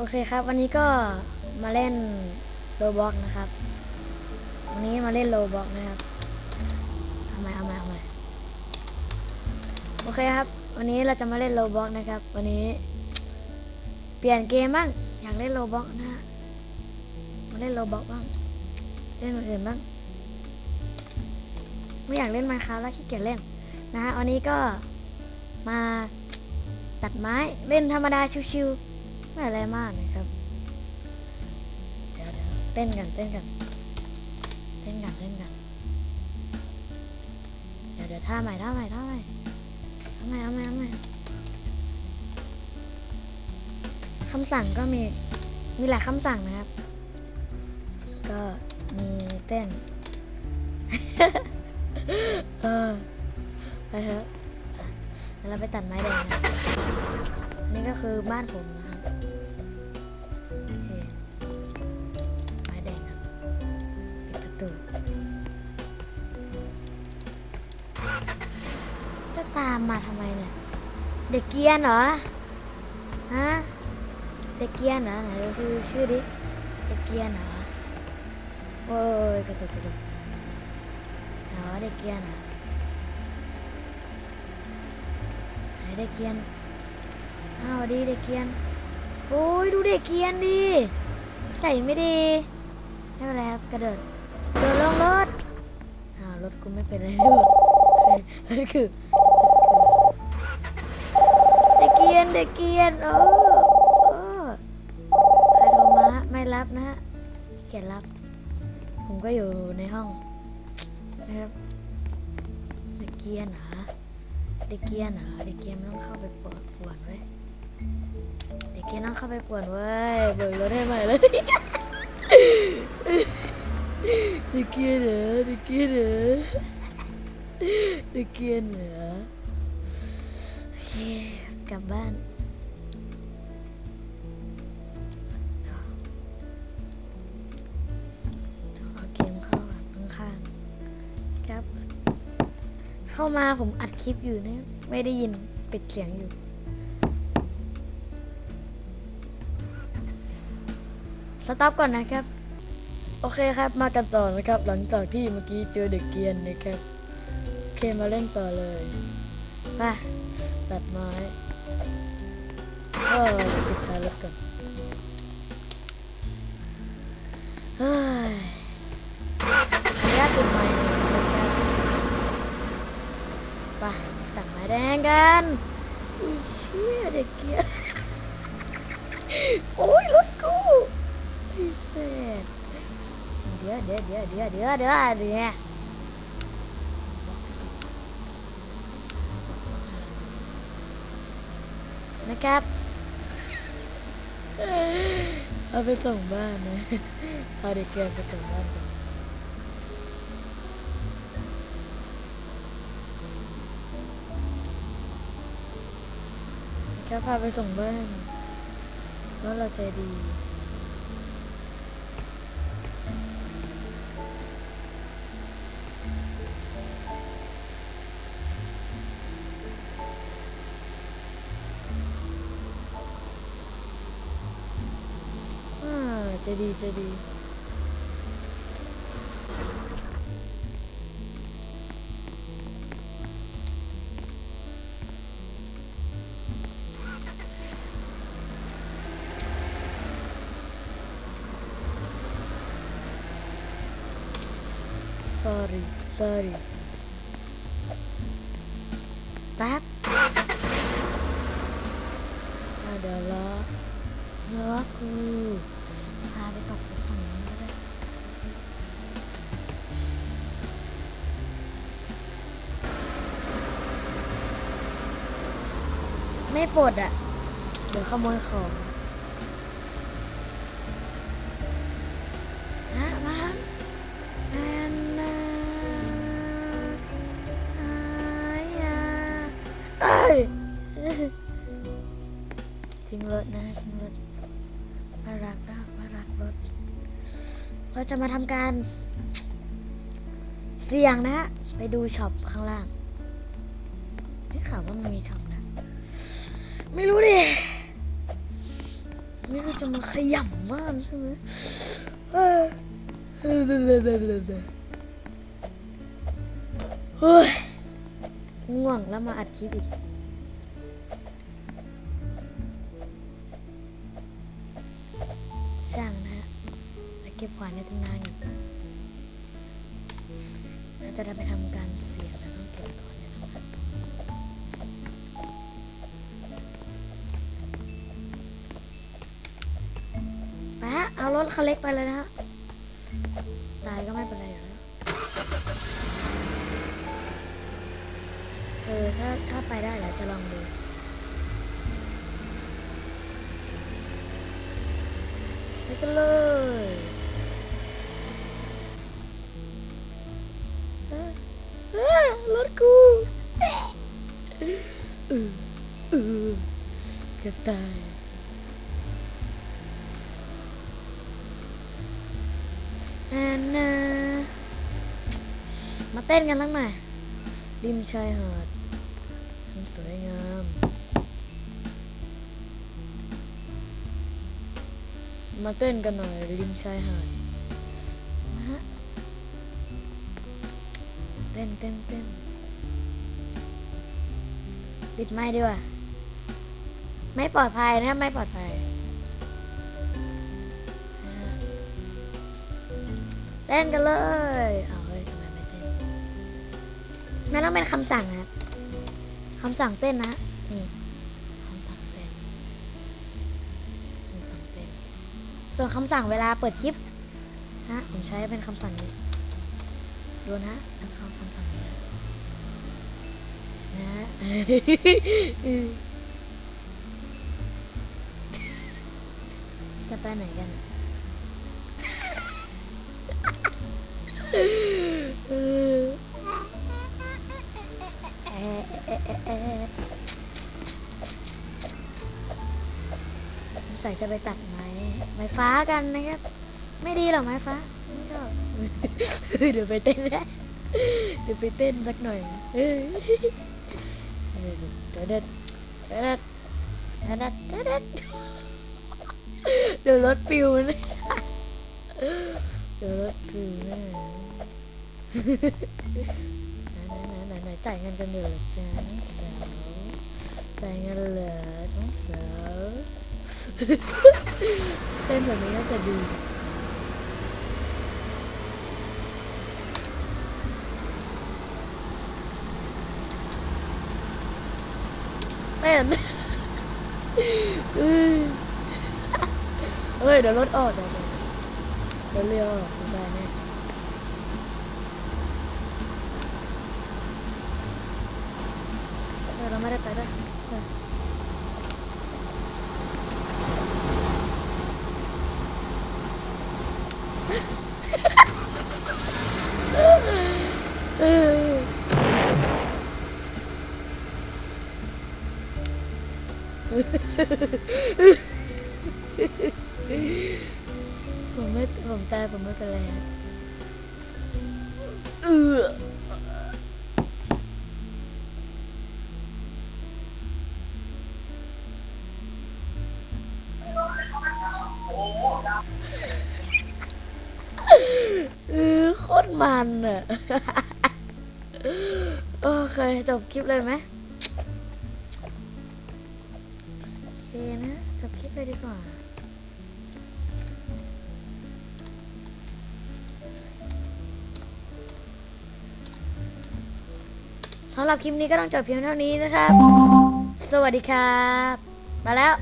โอเคครับ วันนี้ก็มาเล่นโรบ็อกนะครับ วันนี้มาเล่นโรบ็อกนะครับทำไมเอามาเอามาโอเคครับ วันนี้เราจะมาเล่นโรบ็อกนะครับ วันนี้ เปลี่ยนเกมบ้างอยากเล่นโรบ็อกนะฮะมาเล่นโรบ็อกบ้างเล่นอื่นบ้างไม่อยากเล่นมาครับแล้วขี้เกียจเล่นนะฮะวันนี้ก็มาตัดไม้เล่นธรรมดาชิวๆ ไม่อะไรมากนะครับ เดี๋ยวเดี๋ยวเต้นกันเต้นกันเต้นกันเต้นกันเดี๋ยวเดี๋ยวท่าใหม่ท่าใหม่ท่าใหม่ท่าใหม่เอาใหม่เอาใหม่คำสั่งก็มีมีหลายคำสั่งนะครับ ก็มีเต้นเออไปเถอะเดี๋ยวเราไปตัดไม้แดงนะนี่ก็คือบ้านผมนะามมาทำไมเนี่ย เด็กเกียนเหรอ ฮะ เด็กเกียนเหรอไหนดูชื่อชื่อดิ เด็กเกียนเหรอโอ้ยกระตุกกระตุกอ๋อเด็กเกียนอะไหนเด็กเกียนอ้าวดีเด็กเกียนโอ้ยดูเด็กเกียนดิใจไม่ดีไม่เป็นไรครับกระโดดกระโดดลงรถอ้าวรถกูไม่เป็นไรด้วยนั่นคือ เด็กเกียนเด็กเกรียนเออใครโทรมาไม่รับนะฮะเกียรรับ ผมก็อยู่ในห้องนะครับเด็กเกียร์หนาเด็กเกียร์หนาเด็กเกียร์ไม่ต้องเข้าไปปวดปวนเว้ยเด็กเกียร์ต้องเข้าไปปวนเว้ยเบิกรถให้ใหม่เลยเด็กเกียร์เหรอเด็กเกียร์เหรอเด็กเกียร์เหรอโอเคกลับบ้าน เข้ามาผมอัดคลิปอยู่นะ ไม่ได้ยินปิดเสียงอยู่สต็อปก่อนนะครับ โอเคครับมากันต่อนะครับ หลังจากที่เมื่อกี้เจอเด็กเกียนนะครับโอเคมาเล่นต่อเลยไปตัดไม้เออปิดท้ายรถก่อนเฮ้ยขออนุญาตปิดไม้ค์นะครับ ไปตัดไม้แดงกันอีเชี่ยเด็กเกียร์ นะครับเอาไปส่งบ้านเอาเด็กเกียร์ไปส่งบ้านกันแค่พาไปส่งบ้านแล้วเราใจดี อ่าใจดีใจดี sorry sorry แป๊บอะเดี๋ยวรอรอกูพาไปตกฝั่งนู้นก็ได้ไม่ปลดอะ เดี๋ยวขโมยของ ทิ้งรถนะทิ้งรถมารักนะมารักรถ เราจะมาทำการ เสี่ยงนะฮะไปดูช็อปข้างล่างไม่ข่าวว่ามันมีช็อปนะ ไม่รู้ดินี่คือจะมาขยำบ้านใช่ไหมเฮ้ยเฮ้ยเฮ้ยเฮ้ยเฮ้ยเฮ้ยเฮ้ยง่วงแล้วมาอัดคลิปอีก ก็บขวานในตำนานอยู่เราจะได้ไปทำการเสียบแล้วต้องเก็บก่อนนตำนานไปฮะเอารถคันเล็กไปเลยนะฮะตายก็ไม่เป็นไรอยู่แล้วเออถ้าถ้าไปได้เดี๋ยวจะลองดูไปกันเลย อเออกระตายอันน่ะมาเต้นกันทั้งหน่อยริมชายหาดมันสวยงามมาเต้นกันหน่อยริมชายหาดนะฮะเต้นเต้นเต้น ปิดไม้ดีกว่า ไม่ปลอดภัยนะไม่ปลอดภัยเต้นกันเลยเอาเฮ้ยทำไมไม่เต้นนั่นต้องเป็นคำสั่งนะครับคำสั่งเต้นนะนี่คำสั่งเต้นคำสั่งเต้น ส่วนคำสั่งเวลาเปิดคลิปนะผมใช้เป็นคำสั่งนี้ดูนะคำสั่งนี้ นะจะไปไหนกันใส่จะไปตัดไม้ไม้ฟ้ากันนะครับ ไม่ดีหรอไม้ฟ้าไม่ชอบเดี๋ยวไปเต้นนะเดี๋ยวไปเต้นสักหน่อย เออดเดือดเดี๋ยวเด็ดเดี๋ยวเด็ดเดี๋ยวเด็ดเดี๋ยวรถปิวนะเดี๋ยวรถปิวนะไหนไหนไหนไหนจ่ายเงินกันเดี๋ยวเหรอจ๊ะน้องสาวจ่ายเงินเหรอน้องสาวเต้นแบบนี้น่าจะดี ต้นเฮ้ยเฮ้ยเดี๋ยวรถออกเดี๋ยวเดี๋ยวเรือออกไม่ได้แน่เออเราไม่ได้ไปด้วยเออเออ ผมไม่ผมตายผมไม่เป็นไรเออเออโคตรมันอะโอเคจบคลิปเลยไหม เคนะจบคลิปเลยดีกว่าสำหรับคลิปนี้ก็ต้องจบเพียงเท่านี้นะครับ สวัสดีครับ มาแล้ว